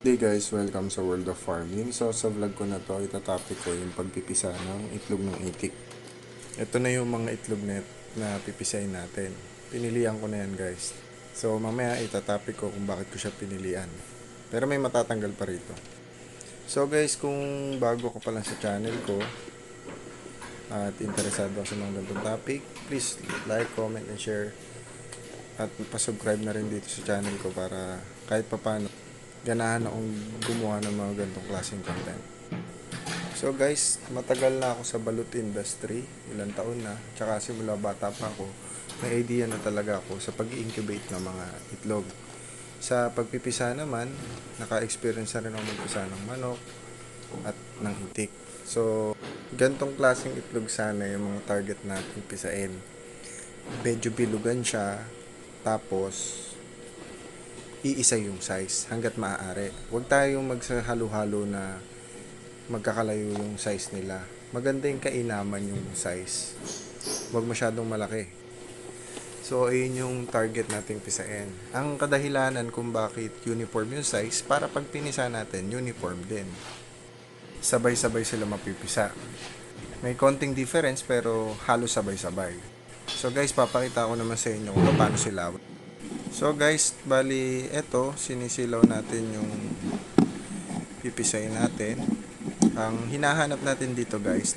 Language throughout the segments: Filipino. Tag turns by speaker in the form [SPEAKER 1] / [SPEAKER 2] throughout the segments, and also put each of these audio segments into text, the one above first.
[SPEAKER 1] Hey guys, welcome sa World of Farming. So sa vlog ko na to, itatopic ko yung pagpipisa ng itlog ng itik. Ito na yung mga itlog na, na pipisain natin. Pinilihan ko na yan guys. So mamaya itatopic ko kung bakit ko siya pinilian. Pero may matatanggal pa rito. So guys, kung bago ko pa lang sa channel ko, at interesado sa mga ganitong topic, please like, comment, and share. At pa-subscribe na rin dito sa channel ko para kahit papano ganahan akong gumawa ng mga ganitong klaseng content. So guys, matagal na ako sa balut industry, ilang taon na, tsaka simula bata pa ako, may idea na talaga ako sa pag-incubate ng mga itlog. Sa pagpipisa naman, naka-experience na rin ako magpisa ng manok at ng itik. So, gantong klaseng itlog sana yung mga target natin pisain. Medyo bilugan siya, tapos iisa yung size hanggat maaari. Huwag tayong magsahalo-halo na magkakalayo yung size nila. Maganda yung kainaman yung size. Huwag masyadong malaki. So, ayun yung target nating pisain. Ang kadahilanan kung bakit uniform yung size, para pag pinisa natin, uniform din. Sabay-sabay sila mapipisa. May konting difference pero halos sabay-sabay. So guys, papakita ko naman sa inyo kung paano sila So guys, bali eto sinisilaw natin yung pipisay natin. Ang hinahanap natin dito guys,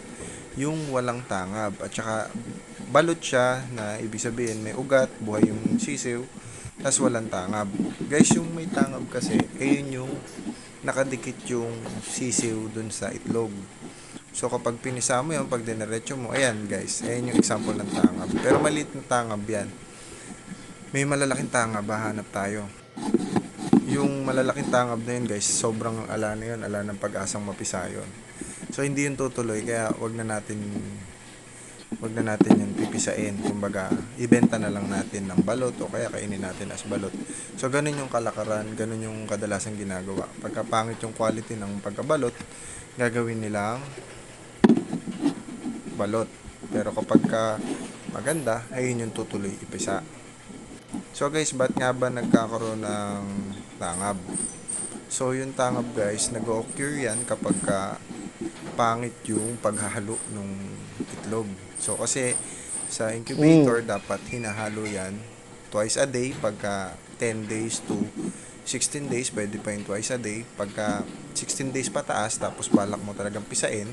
[SPEAKER 1] yung walang tangab at saka balot siya na ibig sabihin may ugat, buhay yung sisiw, tas walang tangab. Guys, yung may tangab kasi, ayun yung nakadikit yung sisiw dun sa itlog. So kapag pinisa mo yun, pag dinerecho mo, ayan guys, ayan yung example ng tangab. Pero maliit na tangab yan may malalaking tangab, hahanap tayo. Yung malalaking tangab na yun guys, sobrang ala na yun, ala ng pag-asang mapisa yun. So hindi yun tutuloy, kaya wag na natin wag na natin yun pipisain. Kumbaga, ibenta na lang natin ng balot o kaya kainin natin as balot. So ganun yung kalakaran, ganun yung kadalasan ginagawa. Pagka pangit yung quality ng pagkabalot, gagawin nilang balot. Pero kapag ka maganda, ayun yung tutuloy ipisa. So guys, ba't nga ba nagkakaroon ng tangab? So yung tangab guys, nag-occur yan kapag ka pangit yung paghahalo ng itlog. So kasi sa incubator dapat hinahalo yan twice a day pagka 10 days to 16 days, pwede pa yung twice a day. Pagka 16 days pataas, tapos balak mo talagang pisain,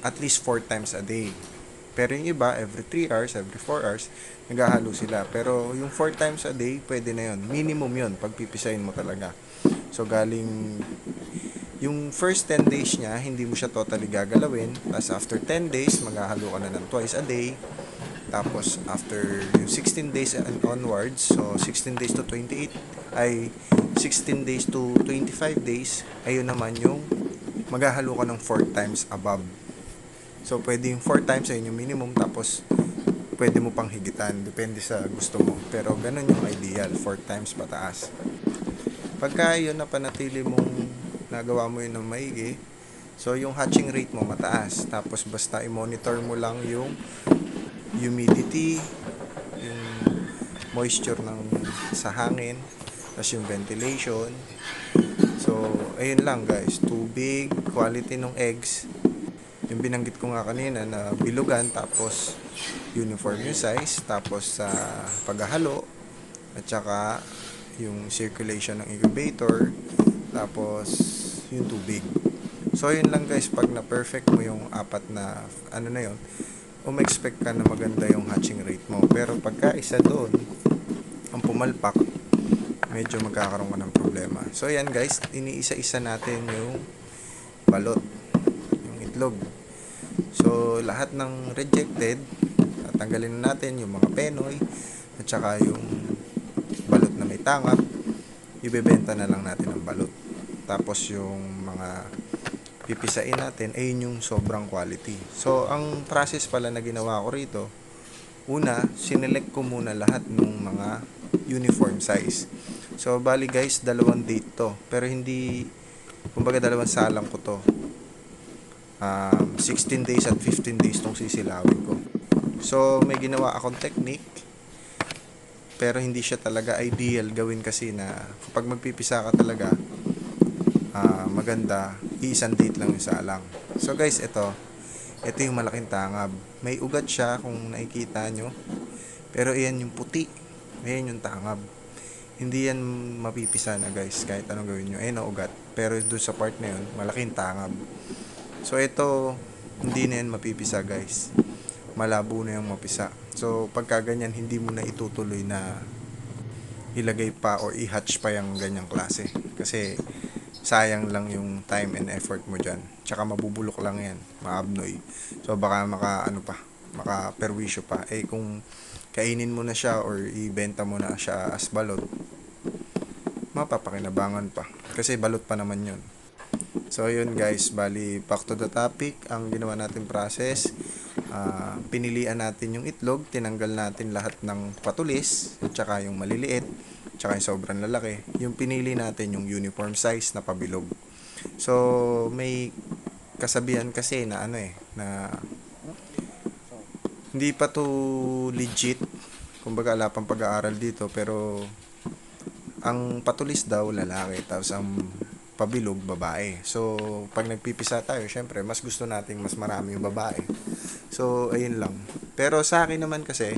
[SPEAKER 1] at least 4 times a day. Pero yung iba, every 3 hours, every 4 hours, naghahalo sila. Pero yung 4 times a day, pwede na yun. Minimum yun, pagpipisahin mo talaga. So, galing yung first 10 days niya, hindi mo siya totally gagalawin. Tapos after 10 days, maghahalo ka na ng twice a day. Tapos after yung 16 days and onwards, so 16 days to 28, ay 16 days to 25 days, ayun naman yung maghahalo ka ng 4 times above. So, pwede yung 4 times ayun yung minimum, tapos pwede mo pang higitan, depende sa gusto mo. Pero ganun yung ideal, 4 times pataas. Pagka yun na panatili mong nagawa mo yun ng maigi, so yung hatching rate mo mataas. Tapos basta i-monitor mo lang yung humidity, yung moisture ng sa hangin, tapos yung ventilation. So, ayun lang guys, tubig, quality ng eggs, yung binanggit ko nga kanina na bilugan tapos uniform yung size tapos sa paghahalo at saka yung circulation ng incubator tapos yung tubig. So yun lang guys pag na perfect mo yung apat na ano na yun um-expect ka na maganda yung hatching rate mo. Pero pagka isa doon ang pumalpak medyo magkakaroon ka ng problema. So yan guys iniisa-isa natin yung balot yung itlog So, lahat ng rejected, tanggalin na natin yung mga penoy, at saka yung balot na may tangap, ibebenta na lang natin ang balot. Tapos yung mga pipisain natin, ayun yung sobrang quality. So, ang process pala na ginawa ko rito, una, sinelect ko muna lahat ng mga uniform size. So, bali guys, dalawang date to. Pero hindi, kumbaga dalawang salang ko to um, 16 days at 15 days tong sisilawin ko. So, may ginawa akong technique pero hindi siya talaga ideal gawin kasi na kapag magpipisa ka talaga ah, maganda, iisang date lang yung salang. So guys, ito, ito yung malaking tangab. May ugat siya kung nakikita nyo. Pero iyan yung puti. Ayan yung tangab. Hindi yan mapipisa na guys, kahit anong gawin nyo. Ayan ang ugat. Pero doon sa part na yun, malaking tangab. So ito, hindi na yan mapipisa guys. Malabo na yung mapisa. So pagka ganyan, hindi mo na itutuloy na ilagay pa or i-hatch pa yung ganyang klase. Kasi sayang lang yung time and effort mo dyan. Tsaka mabubulok lang yan, maabnoy. So baka maka ano pa, maka perwisyo pa. Eh kung kainin mo na siya or ibenta mo na siya as balot, mapapakinabangan pa. Kasi balot pa naman yun. So yun guys, bali back to the topic, ang ginawa natin process, ah, pinilian natin yung itlog, tinanggal natin lahat ng patulis, at saka yung maliliit, tsaka yung sobrang lalaki. Yung pinili natin yung uniform size na pabilog. So may kasabihan kasi na ano eh, na hindi pa to legit. Kumbaga wala pang pag-aaral dito pero ang patulis daw lalaki tapos ang pabilog babae. So pag nagpipisa tayo, syempre mas gusto nating mas marami yung babae. So ayun lang. Pero sa akin naman kasi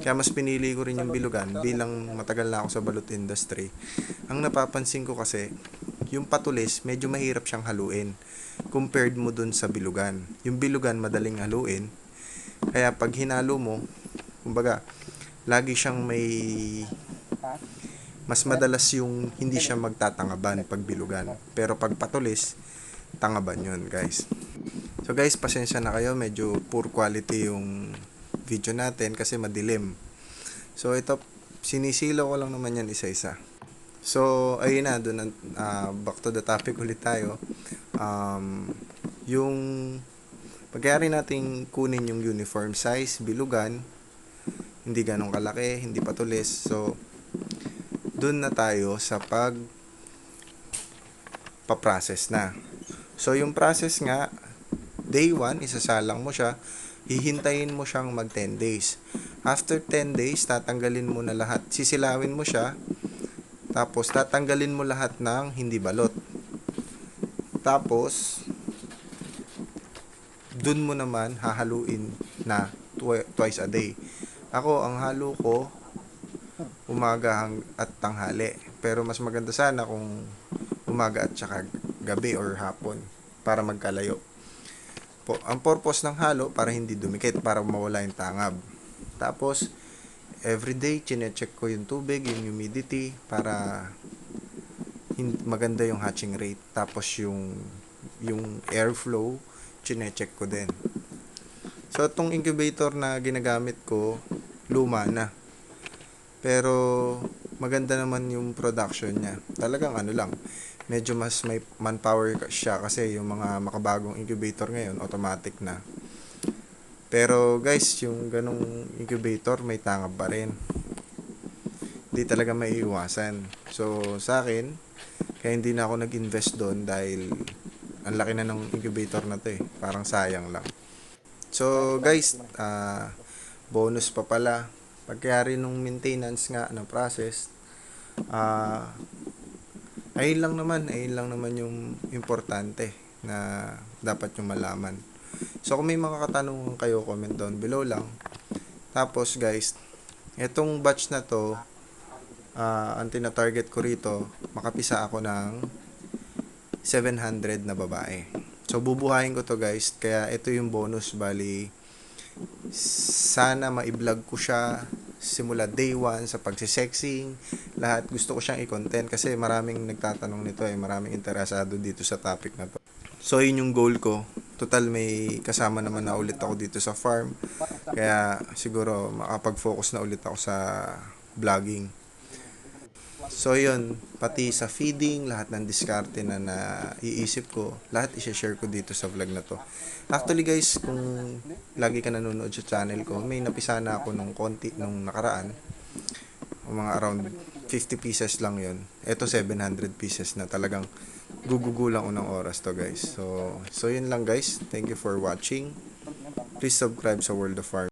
[SPEAKER 1] kaya mas pinili ko rin yung bilugan bilang matagal na ako sa balut industry. Ang napapansin ko kasi yung patulis medyo mahirap siyang haluin compared mo dun sa bilugan. Yung bilugan madaling haluin. Kaya pag hinalo mo, kumbaga, lagi siyang may mas madalas yung hindi siya magtatangaban pag bilugan. Pero pag patulis, tangaban yun, guys. So guys, pasensya na kayo, medyo poor quality yung video natin kasi madilim. So ito, sinisilo ko lang naman yan isa-isa. So, ayun na, doon, uh, back to the topic ulit tayo. Um, yung pagkayari nating kunin yung uniform size, bilugan, hindi ganong kalaki, hindi patulis. So, doon na tayo sa pag pa-process na. So, yung process nga, day 1, isasalang mo siya, hihintayin mo siyang mag 10 days. After 10 days, tatanggalin mo na lahat. Sisilawin mo siya, tapos tatanggalin mo lahat ng hindi balot. Tapos, dun mo naman hahaluin na twi- twice a day. Ako, ang halo ko, umaga at tanghali. Pero mas maganda sana kung umaga at saka gabi or hapon para magkalayo. Po, ang purpose ng halo para hindi dumikit, para mawala yung tangab. Tapos, everyday, chinecheck ko yung tubig, yung humidity, para maganda yung hatching rate. Tapos yung, yung airflow, chinecheck ko din. So, itong incubator na ginagamit ko, luma na. Pero, maganda naman yung production niya. Talagang ano lang, medyo mas may manpower siya kasi yung mga makabagong incubator ngayon, automatic na. Pero guys, yung ganong incubator may tangab pa rin. Hindi talaga maiiwasan. So, sa akin, kaya hindi na ako nag-invest doon dahil ang laki na ng incubator na to eh. Parang sayang lang. So, guys, ah bonus pa pala. Pagkayari nung maintenance nga ng process, ah ayun lang naman, ayun lang naman yung importante na dapat yung malaman. So, kung may mga katanungan kayo, comment down below lang. Tapos, guys, itong batch na to, ah ang tina-target ko rito, makapisa ako ng 700 na babae. So, bubuhayin ko to guys. Kaya, ito yung bonus. Bali, sana ma-vlog ko siya simula day 1 sa pagsisexing. Lahat gusto ko siyang i-content kasi maraming nagtatanong nito eh. Maraming interesado dito sa topic na to. So, yun yung goal ko. Total, may kasama naman na ulit ako dito sa farm. Kaya, siguro, makapag-focus na ulit ako sa vlogging. So, yun. Pati sa feeding, lahat ng diskarte na naiisip ko, lahat i-share ko dito sa vlog na to. Actually, guys, kung lagi ka nanonood sa channel ko, may napisa na ako nung konti nung nakaraan. Mga around 50 pieces lang yon Ito 700 pieces na talagang gugugulang unang oras to guys. So, so yun lang guys. Thank you for watching. Please subscribe sa World of Farm.